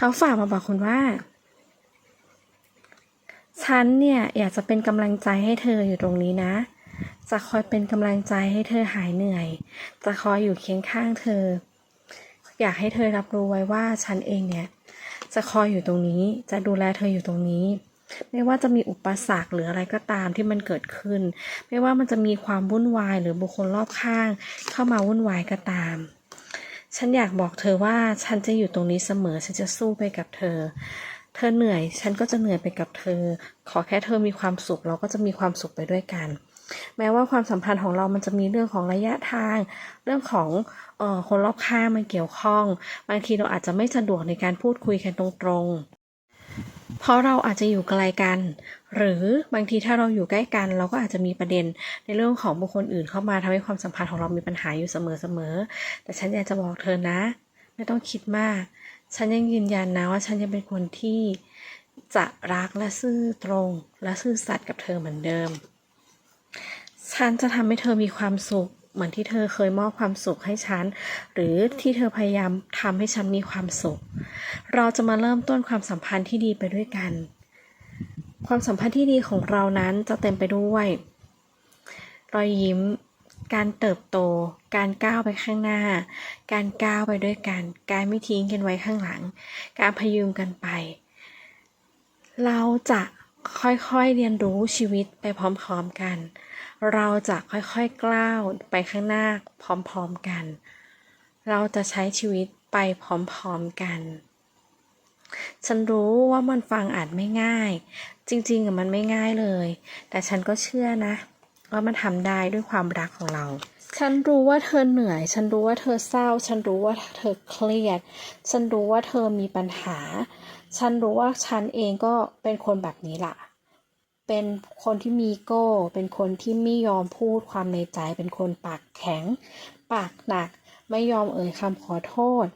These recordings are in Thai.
เขาฝากมาบอกคุณว่า ฉันเนี่ยอยากจะเป็นกำลังใจให้เธออยู่ตรงนี้นะ จะคอยเป็นกำลังใจให้เธอหายเหนื่อย จะคอยอยู่เคียงข้างเธอ อยากให้เธอรับรู้ไว้ว่าฉันเองเนี่ย จะคอยอยู่ตรงนี้ จะดูแลเธออยู่ตรงนี้ไม่ว่าจะมีอุปสรรคหรืออะไรก็ตามที่มันเกิดขึ้น ไม่ว่ามันจะมีความวุ่นวายหรือบุคคลรอบข้าง เข้ามาวุ่นวายก็ตาม ฉันอยากบอกเธอว่าฉันจะอยู่ตรงนี้เสมอ ฉันจะสู้ไปกับเธอ เธอเหนื่อย ฉันก็จะเหนื่อยไปกับเธอ ขอแค่เธอมีความสุข เราก็จะมีความสุขไปด้วยกัน แม้ว่าความสัมพันธ์ของเรามันจะมีเรื่องของระยะทาง เรื่องของออคนรอบข้างมันเกี่ยวข้อง บางทีเราอาจจะไม่สะดวกในการพูดคุยกันตรงๆ เพราะเราอาจจะอยู่ไกลกัน หรือบางทีถ้าเราอยู่ใกล้กัน เราก็อาจจะมีประเด็นในเรื่องของบุคคลอื่นเข้ามาทำให้ความสัมพันธ์ของเรามีปัญหาอยู่เสมอๆแต่ฉันอยากจะบอกเธอนะ ไม่ต้องคิดมาก ฉันยังยืนยันนะว่าฉันยังเป็นคนที่จะรักและซื่อตรง และซื่อสัตย์กับเธอเหมือนเดิม ฉันจะทำให้เธอมีความสุข เหมือนที่เธอเคยมอบความสุขให้ฉัน หรือที่เธอพยายามทำให้ฉันมีความสุข เราจะมาเริ่มต้นความสัมพันธ์ที่ดีไปด้วยกัน ความสัมพันธ์ที่ดีของเรานั้นจะเต็มไปด้วย รอยยิ้ม การเติบโต การก้าวไปข้างหน้า การก้าวไปด้วยกัน การไม่ทิ้งกันไว้ข้างหลัง การพยุงกันไป เราจะ ค่อยๆเรียนรู้ชีวิตไปพร้อมๆกัน เราจะค่อยๆกล้าวไปข้างหน้าพร้อมๆกัน เราจะใช้ชีวิตไปพร้อมๆกัน ฉันรู้ว่ามันฟังอาจไม่ง่าย จริงๆอะมันไม่ง่ายเลย แต่ฉันก็เชื่อนะ ว่ามันทำได้ด้วยความรักของเรา ฉันรู้ว่าเธอเหนื่อย ฉันรู้ว่าเธอเศร้า ฉันรู้ว่าเธอเครียด ฉันรู้ว่าเธอมีปัญหา ฉันรู้ว่าฉันเองก็เป็นคนแบบนี้ล่ะ เป็นคนที่มีโก้ เป็นคนที่ไม่ยอมพูดความในใจ เป็นคนปากแข็ง ปากหนัก ไม่ยอมเอ่ยคำขอโทษ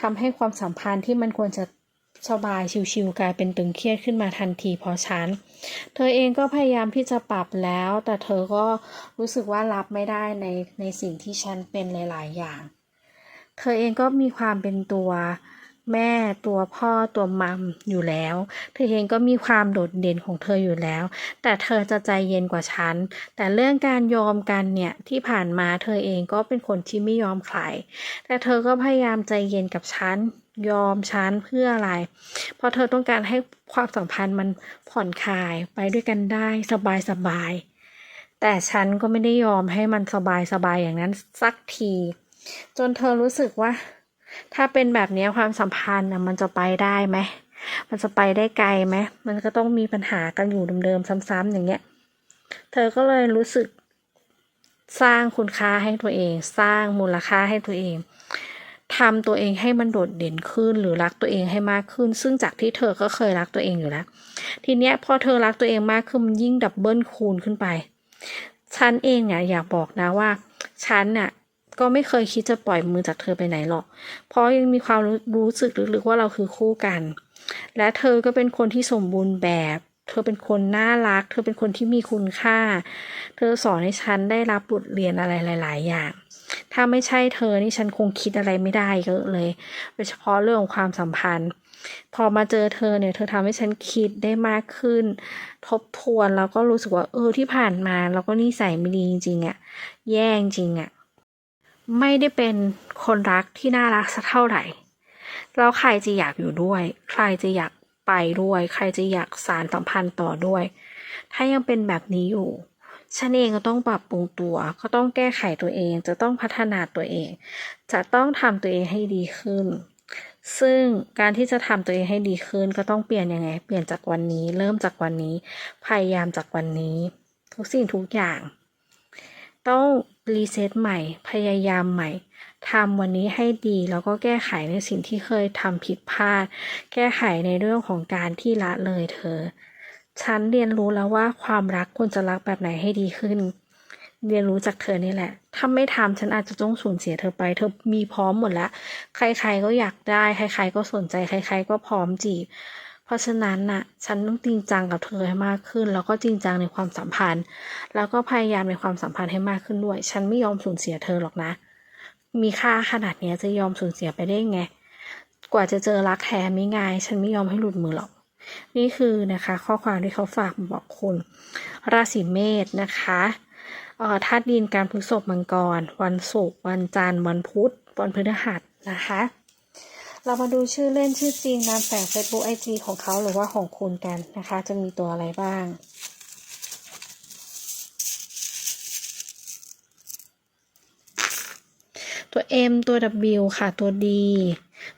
ทำให้ความสัมพันธ์ที่มันควรจะสบายชิวๆกลายเป็นตึงเครียดขึ้นมาทันทีเพราะฉัน เธอเองก็พยายามที่จะปรับแล้ว แต่เธอก็รู้สึกว่ารับไม่ได้ในในสิ่งที่ฉันเป็นหลาย ๆ อย่าง เธอเองก็มีความเป็นตัว แม่ตัวพ่อตัวมัมอยู่แล้ว เธอเองก็มีความโดดเด่นของเธออยู่แล้ว แต่เธอจะใจเย็นกว่าฉัน แต่เรื่องการยอมกันเนี่ยที่ผ่านมาเธอเองก็เป็นคนที่ไม่ยอมใคร แต่เธอก็พยายามใจเย็นกับฉันยอมฉันเพื่ออะไร เพราะเธอต้องการให้ความสัมพันธ์มันผ่อนคลายไปด้วยกันได้สบายสบายๆแต่ฉันก็ไม่ได้ยอมให้มันสบายสบายๆอย่างนั้นสักที จนเธอรู้สึกว่า ถ้าเป็นแบบนี้ความสัมพันธ์นะมันจะไปได้ไหมมันจะไปได้ไกลไหมมันก็ต้องมีปัญหากันอยู่เดิมๆซ้ำๆอย่างเงี้ย เธอก็เลยรู้สึกสร้างคุณค่าให้ตัวเอง สร้างมูลค่าให้ตัวเองทำตัวเองให้มันโดดเด่นขึ้นหรือรักตัวเองให้มากขึ้น ซึ่งจากที่เธอก็เคยรักตัวเองอยู่แล้ว ทีเนี้ยพอเธอรักตัวเองมากขึ้นมันยิ่งดับเบิลคูณขึ้นไป ฉันเองเนี่ยอยากบอกนะว่า ฉันน่ะ ก็ไม่เคยคิดจะปล่อยมือจากเธอไปไหนหรอก เพราะยังมีความรู้สึกลึกๆว่าเราคือคู่กัน และเธอก็เป็นคนที่สมบูรณ์แบบ เธอเป็นคนน่ารัก เธอเป็นคนที่มีคุณค่า เธอสอนให้ฉันได้รับบทเรียนอะไรหลาย ๆ อย่าง ถ้าไม่ใช่เธอนี่ฉันคงคิดอะไรไม่ได้เยอะเลย โดยเฉพาะเรื่องของความสัมพันธ์ พอมาเจอเธอเนี่ย เธอทำให้ฉันคิดได้มากขึ้น ทบทวนแล้วก็รู้สึกว่าเออที่ผ่านมาเราก็นิสัยไม่ดีจริงๆอะแย่จริงๆอะ ไม่ได้เป็นคนรักที่น่ารักสักเท่าไหร่ แล้วใครจะอยากอยู่ด้วย ใครจะอยากไปด้วย ใครจะอยากสารสัมพันธ์ต่อด้วย ถ้ายังเป็นแบบนี้อยู่ ฉันเองก็ต้องปรับปรุงตัว ก็ต้องแก้ไขตัวเอง จะต้องพัฒนาตัวเอง จะต้องทำตัวเองให้ดีขึ้น ซึ่งการที่จะทำตัวเองให้ดีขึ้น ก็ต้องเปลี่ยนยังไง เปลี่ยนจากวันนี้ เริ่มจากวันนี้ พยายามจากวันนี้ ทุกสิ่งทุกอย่าง ต้องรีเซ็ตใหม่ พยายามใหม่ทำวันนี้ให้ดีแล้วก็แก้ไขในสิ่งที่เคยทำผิดพลาด แก้ไขในเรื่องของการที่ละเลยเธอ ฉันเรียนรู้แล้วว่าความรักควรจะรักแบบไหนให้ดีขึ้น เรียนรู้จากเธอนี่แหละ ถ้าไม่ทำฉันอาจจะต้องสูญเสียเธอไป เธอมีพร้อมหมดแล้ว ใครๆก็อยากได้ ใคร ๆ ก็สนใจ ใคร ๆ ก็พร้อมจีบ เพราะฉะนั้นน่ะ ฉันต้องจริงจังกับเธอให้มากขึ้น แล้วก็จริงจังในความสัมพันธ์ แล้วก็พยายามในความสัมพันธ์ให้มากขึ้นด้วย ฉันไม่ยอมสูญเสียเธอหรอกนะ มีค่าขนาดนี้จะยอมสูญเสียไปได้ไง กว่าจะเจอรักแท้ไม่ง่าย ฉันไม่ยอมให้หลุดมือหรอก นี่คือนะคะ ข้อความที่เขาฝากบอกคุณ ราศีเมษนะคะเอ่อธาตุดินการพฤษภมังกร วันศุกร์วันจันทร์วันพุธวันพฤหัสนะคะ เรามาดูชื่อเล่นชื่อจริงนามแฝง Facebook IG ของเขาหรือว่าของคุณกันนะคะ จะมีตัวอะไรบ้างตัว M ตัว W ค่ะ ตัว D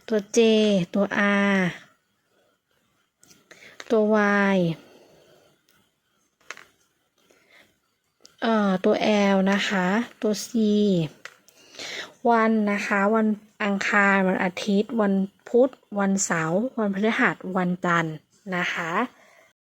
ตัว J ตัว R ตัว Y เอ่อ ตัว L นะคะ ตัว C วันนะคะ วัน อังคารวันอาทิตย์ วันพุธ วันเสาร์ วันพฤหัส วันจันทร์นะคะ